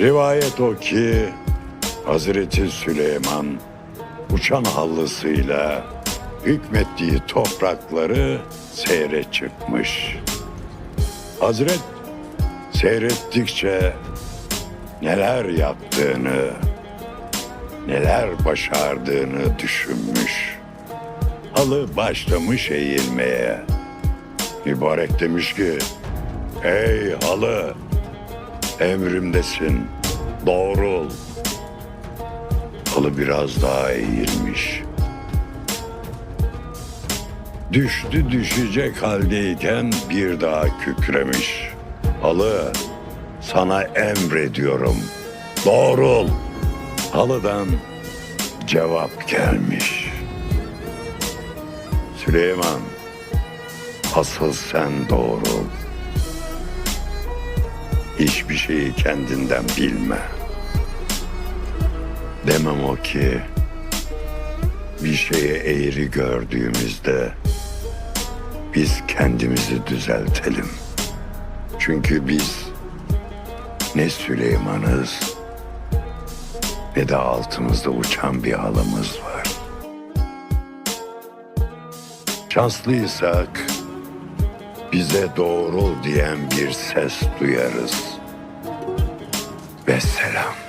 Rivayet o ki Hazreti Süleyman uçan hallısıyla hükmettiği toprakları seyre çıkmış. Hazret seyrettikçe neler yaptığını, neler başardığını düşünmüş. Halı başlamış eğilmeye. Mübarek demiş ki, Ey halı, emrimdesin, doğrul. Halı biraz daha eğilmiş. Düştü düşecek haldeyken bir daha kükremiş. Halı, sana emrediyorum, doğrul. Halıdan cevap gelmiş. Süleyman, asıl sen doğrul. Hiçbir şeyi kendinden bilme. Demem o ki bir şeye eğri gördüğümüzde biz kendimizi düzeltelim. Çünkü biz ne Süleyman'ız ne de altımızda uçan bir halımız var. Şanslıysak bize doğrul diyen bir ses duyarız. Vesselam.